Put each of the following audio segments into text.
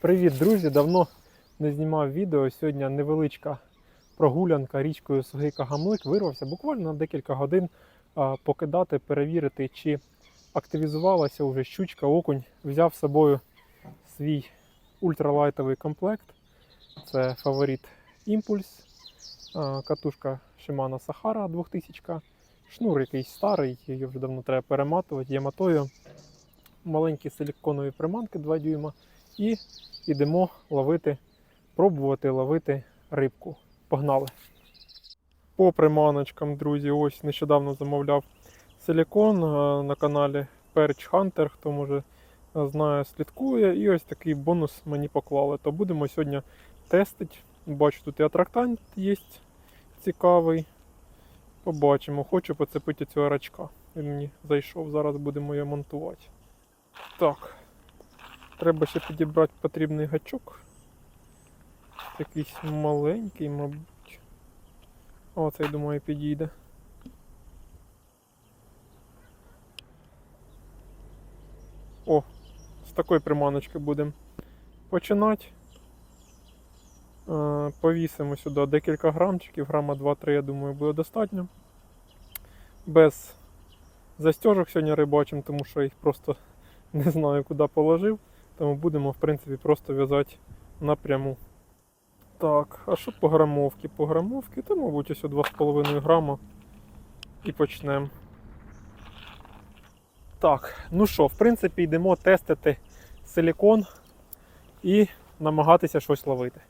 Привіт, друзі! Давно не знімав відео. Сьогодні невеличка прогулянка річкою Согийка Гамлик вирвався буквально на декілька годин покидати, перевірити, чи активізувалася вже щучка, окунь. Взяв з собою свій ультралайтовий комплект. Це фаворит Імпульс, катушка Shimano Sahara 2000, шнур якийсь старий, її вже давно треба перематувати, яматою. Маленькі силіконові приманки 2 дюйма і йдемо ловити, пробувати ловити рибку. Погнали! По приманочкам, друзі, ось нещодавно замовляв силікон е, на каналі Perch Hunter, хто може знає, слідкує. І ось такий бонус мені поклали. То будемо сьогодні тестити. Бачу, тут і атрактант є цікавий. Побачимо, хочу поцепити цього рачка. Він мені зайшов, зараз будемо його монтувати. Так. Треба ще підібрати потрібний гачок. Якийсь маленький, мабуть. О, цей, думаю, підійде. О, з такої приманочки будемо починати. Е, Повісимо сюди декілька грамчиків, грама 2-3, я думаю, буде достатньо. Без застежок сьогодні рибачимо, тому що їх просто не знаю, куди положив. Тому будемо, в принципі, просто в'язати напряму. Так, а що по грамовці? По грамовці, то, мабуть, ось 2,5 грама. І почнемо. Так, ну що, в принципі, йдемо тестити силікон і намагатися щось ловити.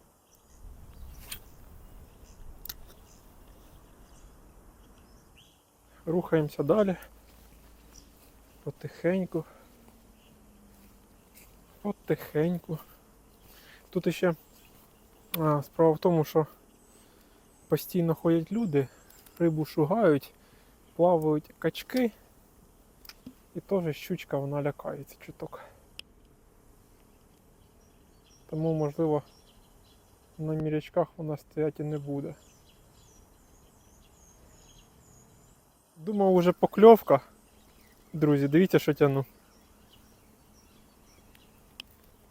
Рухаємося далі. Потихеньку. Потихеньку. Тут іще а, справа в тому, що постійно ходять люди, рибу шугають, плавають качки, і теж щучка вона лякається чуток. Тому, можливо, на мірячках вона стояти не буде. Думав, уже покльовка. Друзі, дивіться, що тяну.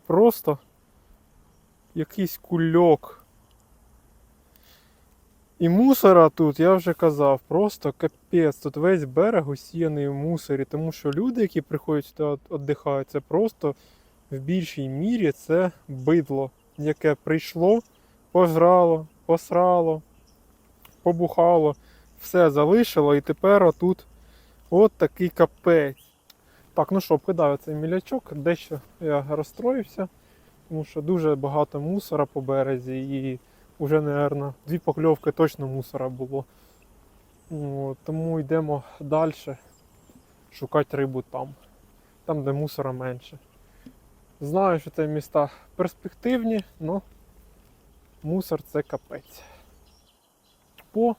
Просто якийсь кульок. І мусора тут, я вже казав, просто капець. Тут весь берег усіяний в мусорі, тому що люди, які приходять сюди віддихають, це просто в більшій мірі це бидло, яке прийшло, пожрало, посрало, побухало, все залишило і тепер отут от такий капець. Так, ну що, обкидаю цей мілячок, дещо я розстроївся, тому що дуже багато мусора по березі і вже, мабуть, дві покльовки точно мусора було. От, тому йдемо далі шукати рибу там, там, де мусора менше. Знаю, що це міста перспективні, але мусор це капець. По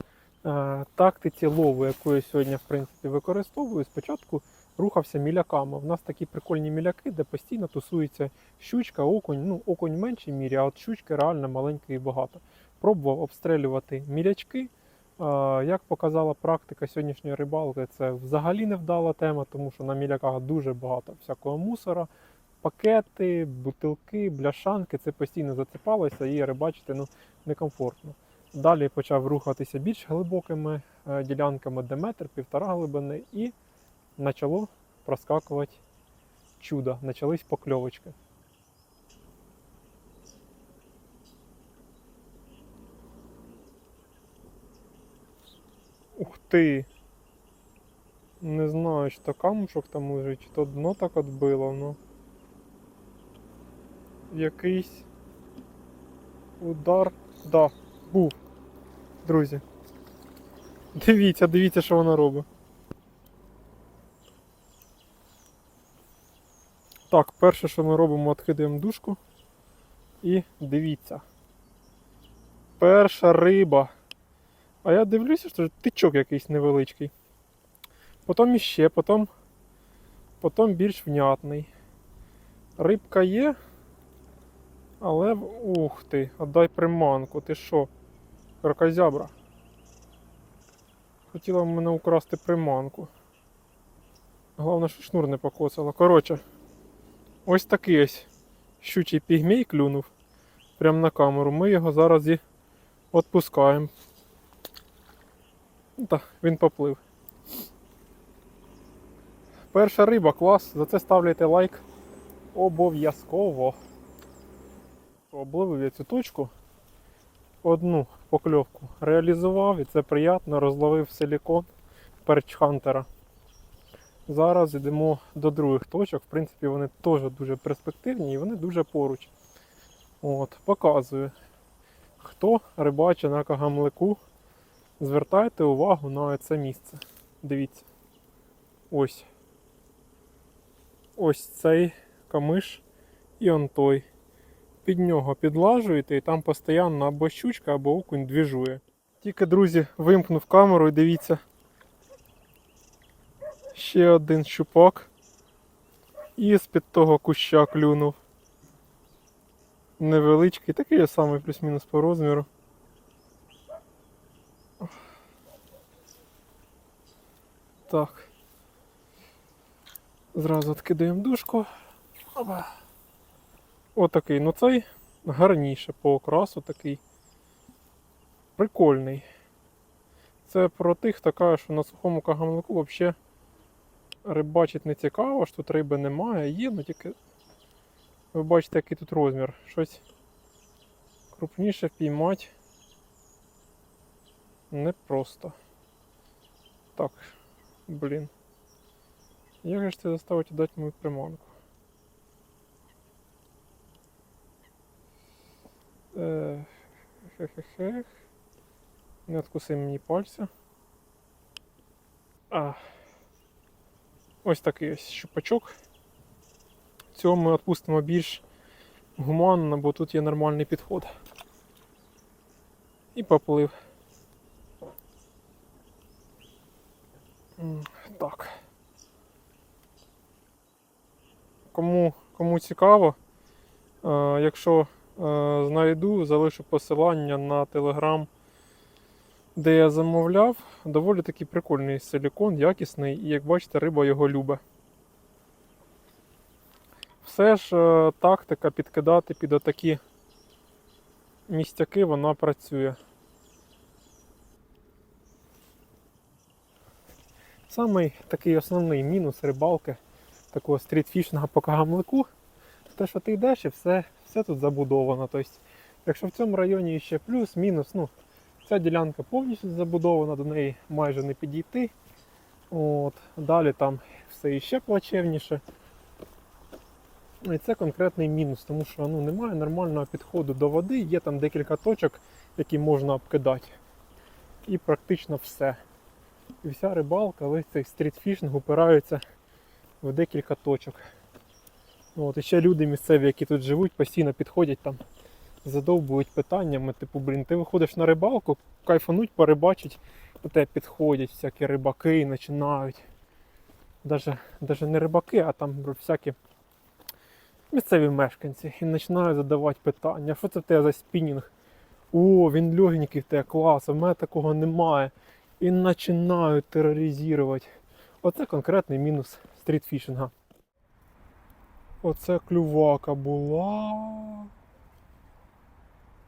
тактиці лову, яку я сьогодні в принципі, використовую, спочатку рухався міляками. У нас такі прикольні міляки, де постійно тусується щучка, окунь. Ну, окунь в меншій мірі, а от щучки реально маленькі і багато. Пробував обстрелювати мілячки. Е, Як показала практика сьогоднішньої рибалки, це взагалі невдала тема, тому що на міляках дуже багато всякого мусора. Пакети, бутилки, бляшанки, це постійно зацепалося і рибачити ну, некомфортно. Далі почав рухатися більш глибокими е, ділянками, де метр, півтора глибини, і почало проскакувати чудо, почались покльовочки. Ух ти! Не знаю, чи то камушок там лежить, чи то дно так отбило, ну. Якийсь удар. Да, був. Друзі. Дивіться, дивіться, що вона робить. Так, перше, що ми робимо, відкидаємо дужку. І дивіться. Перша риба. А я дивлюся, що тичок якийсь невеличкий. Потім іще, потім, потім більш внятний. Рибка є. Але ух ти, отдай приманку, ти що? Крокозябра. Хотіла в мене украсти приманку. Головне, що шнур не покоцала. Коротше, ось такий ось щучий пігмей клюнув прямо на камеру. Ми його зараз і відпускаємо. Так, він поплив. Перша риба, клас. За це ставляйте лайк. Обов'язково. Обловив я цю точку. Одну покльовку реалізував і це приємно, розловив силікон перчхантера. Зараз йдемо до других точок. В принципі, вони теж дуже перспективні і вони дуже поруч. От, показую. Хто рибачить на кагамлику, звертайте увагу на це місце. Дивіться. Ось. Ось цей камиш і он той. Під нього підлажуєте і там постійно або щучка, або окунь двіжує. Тільки, друзі, вимкнув камеру і дивіться. Ще один щупак. І з-під того куща клюнув. Невеличкий, такий самий плюс-мінус по розміру. Так. Зразу відкидаємо дужку. Опа. Отакий. Ну цей гарніше по окрасу такий. Прикольний. Це про тих, хто каже, що на сухому кагамлику взагалі рибачить не цікаво, що тут риби немає, є, ну тільки ви бачите, який тут розмір. Щось крупніше впіймати непросто. Так, блін. Як же ж це заставить дати мою приманку? Хе-хе-хе. Не откуси мені пальця. А. Ось такий ось щупачок. Цього ми відпустимо більш гуманно, бо тут є нормальний підход. І поплив. Так. Кому, кому цікаво, е, якщо е, знайду, залишу посилання на телеграм, де я замовляв. Доволі такий прикольний силікон, якісний, і як бачите, риба його любить. Все ж е, тактика підкидати під отакі містяки, вона працює. Самий такий основний мінус рибалки такого стрітфішного по кагамлику, те, що ти йдеш і все, все тут забудовано. Тобто, якщо в цьому районі ще плюс-мінус, ну, ця ділянка повністю забудована, до неї майже не підійти. От, далі там все іще плачевніше. І це конкретний мінус, тому що ну, немає нормального підходу до води, є там декілька точок, які можна обкидати. І практично все. І вся рибалка, весь цей стрітфішинг упирається в декілька точок. От, і ще люди місцеві, які тут живуть, постійно підходять там, задовбують питаннями, типу, блін, ти виходиш на рибалку, кайфануть, порибачить, до тебе підходять всякі рибаки починають. Даже, даже не рибаки, а там всякі місцеві мешканці і починають задавати питання, що це в тебе за спінінг? О, він легенький тебе клас, а в мене такого немає. І починають тероризувати. Оце конкретний мінус стрітфішинга. Оце клювака була.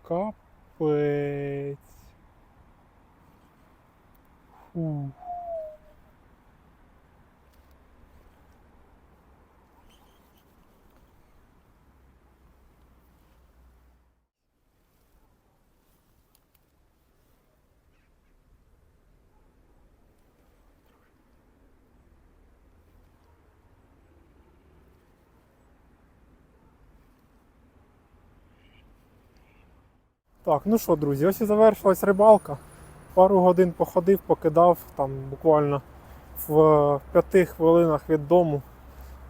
Капець. Фу. Так, ну що, друзі, ось і завершилась рибалка. Пару годин походив, покидав, там буквально в п'яти хвилинах від дому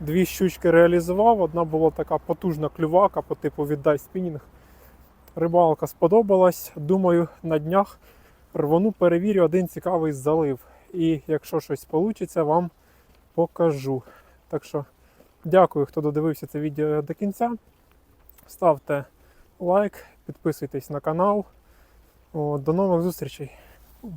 дві щучки реалізував. Одна була така потужна клювака по типу віддай спінінг. Рибалка сподобалась. Думаю, на днях рвону перевірю один цікавий залив. І якщо щось вийде, вам покажу. Так що дякую, хто додивився це відео до кінця. Ставте лайк, підписуйтесь на канал. О, До нових зустрічей!